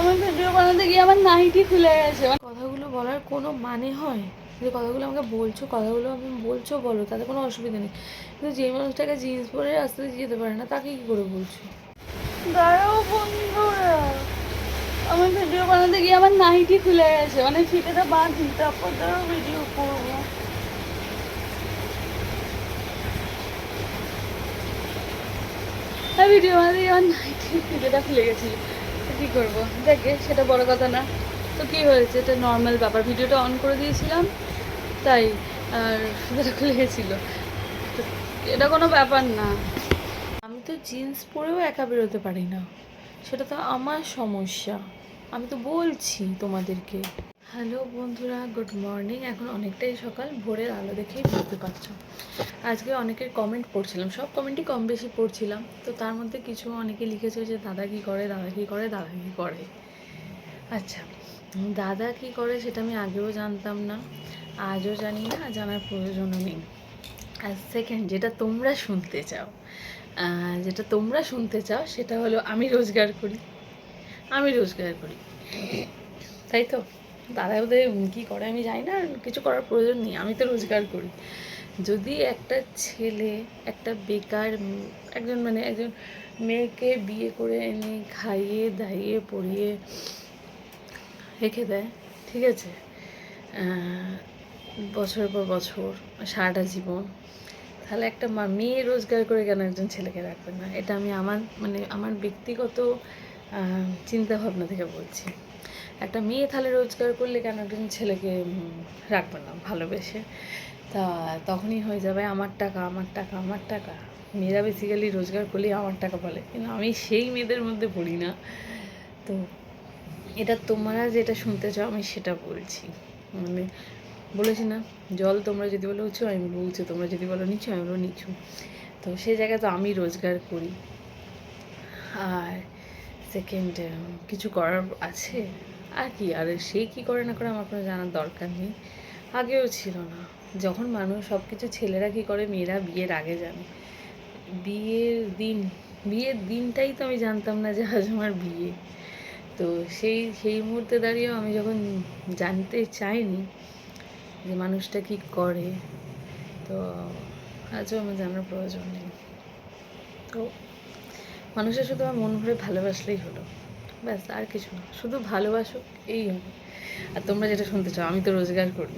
আমার ভিডিও বানাতে গিয়ে আমার নাইটি খুলে গেছে। কথাগুলো বলার কোনো মানে হয়? যে কথাগুলো আমাকে বলছো কথাগুলো আমি বলছো বলো তাতে কোনো অসুবিধা নেই। কিন্তু যে মানুষটাকে জিন্স পরে রাস্তাতে যেতে পারে না তাকে কি করে বলছো? দাঁড়াও বন্ধুরা। আমার ভিডিও বানাতে গিয়ে আমার নাইটি খুলে গেছে। মানে ফিতেটা বাঁধি তারপর ধরো ভিডিও করব। ভিডিও বানাতে গিয়ে আমার নাইটি ফিতেটা খুলে গেছিল। কী করব? দেখে সেটা বড় কথা না। তো কী হয়েছে? এটা নর্মাল ব্যাপার। ভিডিওটা অন করে দিয়েছিলাম, তাই, আর সেটা খুলে তো এটা কোনো ব্যাপার না। আমি তো জিন্স পরেও একা বেরোতে পারি না। সেটা তো আমার সমস্যা। আমি তো বলছি তোমাদেরকে। হ্যালো বন্ধুরা, গুড মর্নিং। এখন অনেকটাই সকাল, ভোরের আলো দেখেই বুঝতে পারছ। আজকে অনেকের কমেন্ট পড়ছিলাম, সব কমেন্টই কম বেশি পড়ছিলাম। তো তার মধ্যে কিছু অনেকে লিখেছে যে, দাদা কী করে? দাদা কী করে? দাদা কী করে? আচ্ছা দাদা কী করে সেটা আমি আগেও জানতাম না, আজও জানি না, জানার প্রয়োজনও নেই। আর সেকেন্ড যেটা তোমরা শুনতে চাও যেটা তোমরা শুনতে চাও, সেটা হলো, আমি রোজগার করি। আমি রোজগার করি। তাই তো? দাদা ওদের কী করে আমি জানি না কিছু করার প্রয়োজন নেই আমি তো রোজগার করি। যদি একটা ছেলে একটা বেকার একজন মানে একজন মেয়েকে বিয়ে করে এনে খাইয়ে দাইয়ে পড়িয়ে রেখে দেয় ঠিক আছে? আহ, বছরের পর বছর সারাটা জীবন তাহলে একটা মেয়ে রোজগার করে কেন একজন ছেলেকে রাখবে না? এটা আমি আমার মানে আমার ব্যক্তিগত চিন্তা ভাবনা থেকে বলছি। একটা মেয়ে তাহলে রোজগার করলে কেন একজন ছেলেকে রাখবে না, ভালোবেসে? তা তখনই হয়ে যাবে আমার টাকা আমার টাকা আমার টাকা। মেয়েরা বেসিক্যালি রোজগার করলেই আমার টাকা বলে। কিন্তু আমি সেই মেয়েদের মধ্যে পড়ি না। তো এটা তোমরা যেটা শুনতে চাও, আমি সেটা বলছি। মানে বলেছি না, জল তোমরা যদি বলো উঁচু, আমি বলব উঁচু তোমরা যদি বলো নিচু, আমি বলব নিচু। তো সেই জায়গায় তো আমি রোজগার করি। আর সেকেন্ড কিছু করার আছে? আর কি, আর সে কি করে না করে আমার কোনো জানার দরকার নেই। আগেও ছিল না। যখন মানুষ সব কিছু ছেলেরা কি করে, মেয়েরা বিয়ের আগে জানে। বিয়ের দিন, বিয়ের দিনটাই তো আমি জানতাম না যে আজ আমার বিয়ে। তো সেই সেই মুহূর্তে দাঁড়িয়েও আমি যখন জানতে চাইনি যে মানুষটা কি করে, তো আজও আমার জানার প্রয়োজন নেই। তো মানুষের শুধু আমার মন ভরে ভালোবাসলেই হলো। ব্যাস, আর কিছু না। শুধু ভালোবাসো, এই হবে। আর তোমরা যেটা শুনতে চাও, আমি তো রোজগার করি।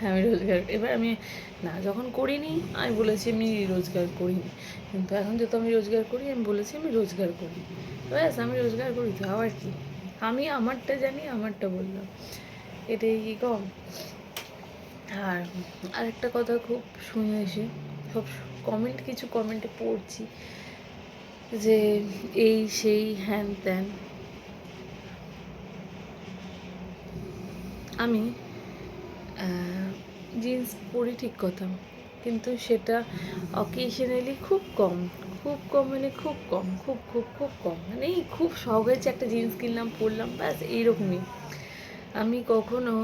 হ্যাঁ আমি রোজগার, এবার আমি, না, যখন করিনি, আমি বলেছি আমি রোজগার করিনি। কিন্তু এখন যেহেতু আমি রোজগার করি, আমি বলেছি আমি রোজগার করি। ব্যাস, আমি রোজগার করি তো, আবার কি? আমি আমারটা জানি, আমারটা বললাম। এটাই কি কম? আর আরেকটা কথা খুব শুনে এসে, সব কমেন্ট কিছু কমেন্টে পড়ছি যে এই, সেই, হ্যান ত্যান আমি জিন্স পরি ঠিক কথা কিন্তু সেটা অকেশনালি খুব কম খুব কম মানে খুব কম, খুব খুব খুব কম। মানে এই খুব শখ হয়েছে একটা জিন্স কিনলাম, পরলাম, ব্যাস, এইরকমই। আমি কখনো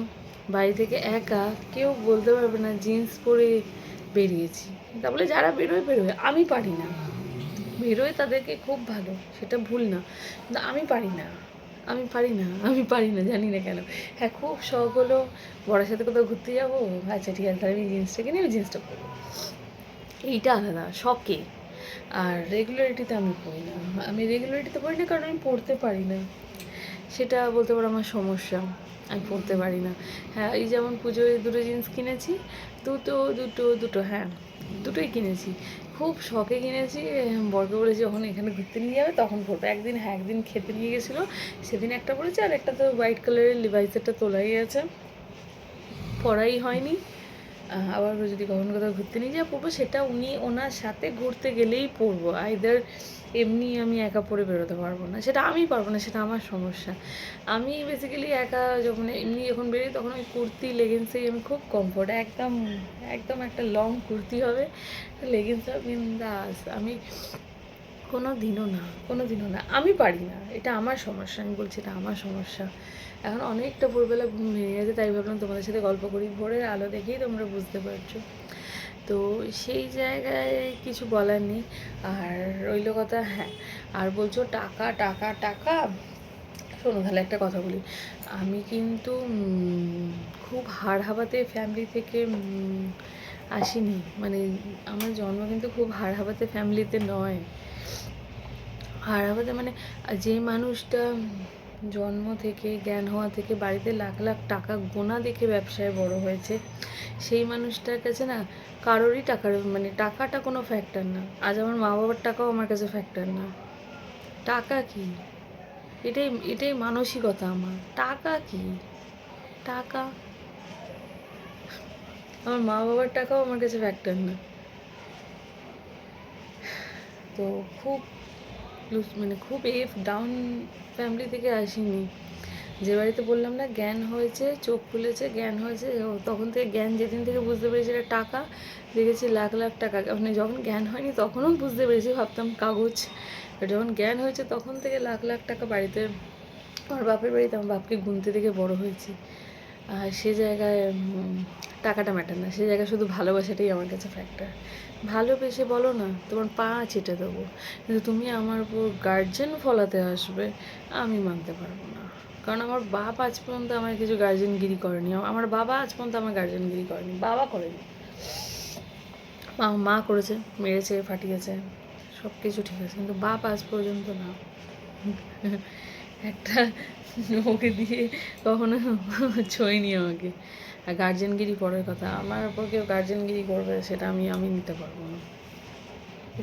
বাড়ি থেকে একা কেউ বলতে পারবে না জিন্স পরে বেরিয়েছি। তা বলে যারা বেরোয় বেরোয়। আমি পারি না। বেরোয় তাদেরকে খুব ভালো, সেটা ভুল না। কিন্তু আমি পারি না। আমি পারি না, আমি পারি না, জানি না কেন। হ্যাঁ খুব শখ হলো বড়ার সাথে কোথাও ঘুরতে যাব। আচ্ছা ঠিক আছে, তাহলে আমি জিন্সটা কিনে, আমি জিন্সটা পরবো। এইটা আলাদা, শখে আর রেগুলারিটিতে আমি পড়ি না। আমি রেগুলারিটিতে পড়ি না কারণ আমি পড়তে পারি না। সেটা বলতে পারো আমার সমস্যা, আমি পড়তে পারি না। হ্যাঁ এই যেমন পুজোয় দুটো জিন্স কিনেছি, দুটো দুটো দুটো হ্যাঁ দুটোই কিনেছি। খুব শখে কিনেছি, বরকে বলেছি যখন এখানে ঘুরতে নিয়ে যাবে। তখন পড়বে একদিন হ্যাঁ একদিন খেতে নিয়ে গেছিল, সেদিন একটা পড়েছে, আর একটা তো হোয়াইট কালারের লিভাইসেরটা তোলাই আছে। পড়াই হয়নি। আবার যদি কখনো কোথাও ঘুরতে নিয়ে যা পড়ব। সেটা উনি ওনার সাথে ঘুরতে গেলেই পরবো আইদার এমনি আমি একা পরে বেরোতে পারব না। সেটা আমি পারব না, সেটা আমার সমস্যা। আমি বেসিক্যালি একা যখন এমনি যখন বেরোই, তখন ওই কুর্তি লেগিংসেই আমি খুব কমফোর্ট একদম একদম একটা লং কুর্তি হবে। লেগিংস হবে বিন্দাস আমি কোনো দিনও না কোনো দিনও না। আমি পারি না। এটা আমার সমস্যা, আমি বলছি এটা আমার সমস্যা। এখন অনেকটা ভোরবেলা ঘুম ভেঙে গেছে, তাই ভাবলাম তোমাদের সাথে গল্প করি। ভোরের আলো দেখেই তোমরা বুঝতে পারছ। তো সেই জায়গায় কিছু বলার নেই। আর রইল কথা হ্যাঁ আর বলছো টাকা টাকা টাকা? শোনো, তাহলে একটা কথা বলি। আমি কিন্তু খুব হাড় হাবাতে ফ্যামিলি থেকে আসিনি। মানে আমার জন্ম কিন্তু খুব হাড় হাবাতে ফ্যামিলিতে নয়। হাড় হাবাতে মানে যে মানুষটা জন্ম থেকে, জ্ঞান হওয়া থেকে বাড়িতে লাখ লাখ টাকা গোনা দেখে ব্যবসায় বড় হয়েছে, সেই মানুষটার কাছে না কারোরই টাকার মানে টাকাটা কোনো ফ্যাক্টর না। আজ আমার মা বাবার টাকাও আমার কাছে ফ্যাক্টর না। টাকা কি? এটাই এটাই মানসিকতা আমার। টাকা কি? টাকা আমার মা বাবার টাকাও আমার কাছে ফ্যাক্টর না। তো খুব মানে খুব এফ ডাউন ফ্যামিলি থেকে আসিনি। যে বাড়িতে বললাম না, জ্ঞান হয়েছে, চোখ খুলেছে, জ্ঞান হয়েছে তখন থেকে জ্ঞান যেদিন থেকে বুঝতে পেরেছি এটা টাকা, দেখেছি লাখ লাখ টাকা। মানে যখন জ্ঞান হয়নি তখনও বুঝতে পেরেছি, ভাবতাম কাগজ। যখন জ্ঞান হয়েছে তখন থেকে লাখ লাখ টাকা বাড়িতে, আমার বাপের বাড়িতে আমার বাপকে গুনতে থেকে বড় হয়েছি। সে জায়গায় টাকাটা ম্যাটার না। সে জায়গায় শুধু ভালোবাসাটাই আমার কাছে ফ্যাক্টর ভালোবেসে বলো না, তোমার পা চেটে দেবো। কিন্তু তুমি আমার উপর গার্জেন ফলাতে আসবে, আমি মানতে পারব না। কারণ আমার বাপ আজ পর্যন্ত আমার কিছু গার্জেনগিরি করেনি। আমার বাবা আজ পর্যন্ত আমার গার্জেনগিরি করেনি। বাবা করেনি। মা মা করেছে, মেরেছে, ফাটিয়েছে সব কিছু ঠিক আছে। কিন্তু বাপ আজ পর্যন্ত না। একটা ওকে দিয়ে কখনো ছয়নি আমাকে। আর গার্জেনগিরি পরের কথা, আমার ওপর কেউ গার্জেনগিরি করবে সেটা আমি আমি নিতে পারব না।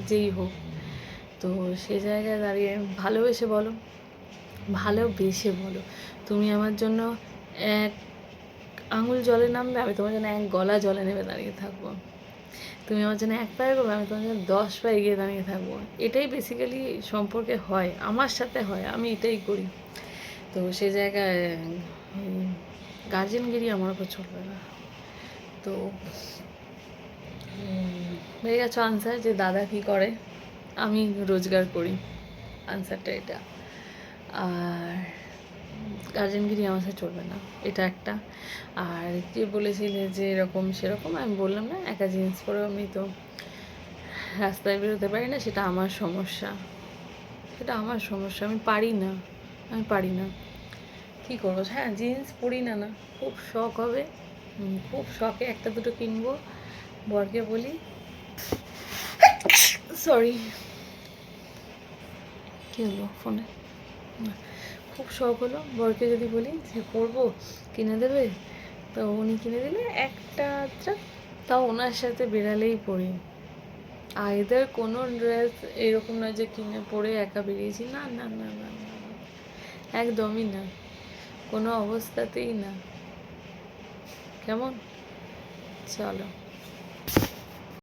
যেই হোক, তো সে জায়গায় দাঁড়িয়ে ভালোবেসে বলো ভালোবেসে বলো। তুমি আমার জন্য এক আঙুল জলে নামবে, আমি তোমার জন্য এক গলা জলে নেমে দাঁড়িয়ে থাকব। তুমি আমার জন্য এক পায়ে করবে, আমি তোমার জন্য দশ পায়ে গিয়ে দাঁড়িয়ে থাকব। এটাই বেসিক্যালি সম্পর্কে হয়, আমার সাথে হয়, আমি এটাই করি। তো সে জায়গায় গার্জেনগিরি আমার উপর চলবে না। তো হয়ে গেছো আনসার যে দাদা কি করে, আমি রোজগার করি। আনসারটা এটা। আর গার্জেনগিরি আমার সাথে চলবে না, এটা একটা। আর যে বলেছিলে যে এরকম সেরকম, আমি বললাম না, একা জিন্স পরে আমি তো রাস্তায় বেরোতে পারি না, সেটা আমার সমস্যা। সেটা আমার সমস্যা, আমি পারি না, আমি পারি না। কী করব? হ্যাঁ জিন্স পরি না না। খুব শখ হবে খুব শখে একটা দুটো কিনবো। বরকে বলি, সরি। কী হলো ফোনে? খুব শখ হলো। বরকে যদি বলি, যে পরবো কিনে দেবে? তো উনি কিনে দিলে একটা তাও ওনার সাথে বেরালেই পড়ি। আইদার কোনো ড্রেস এরকম নয় যে কিনে পরে একা বেরিয়েছি। না না না না না না। একদমই না। কোনো অবস্থাতেই না। কেমন? চলো।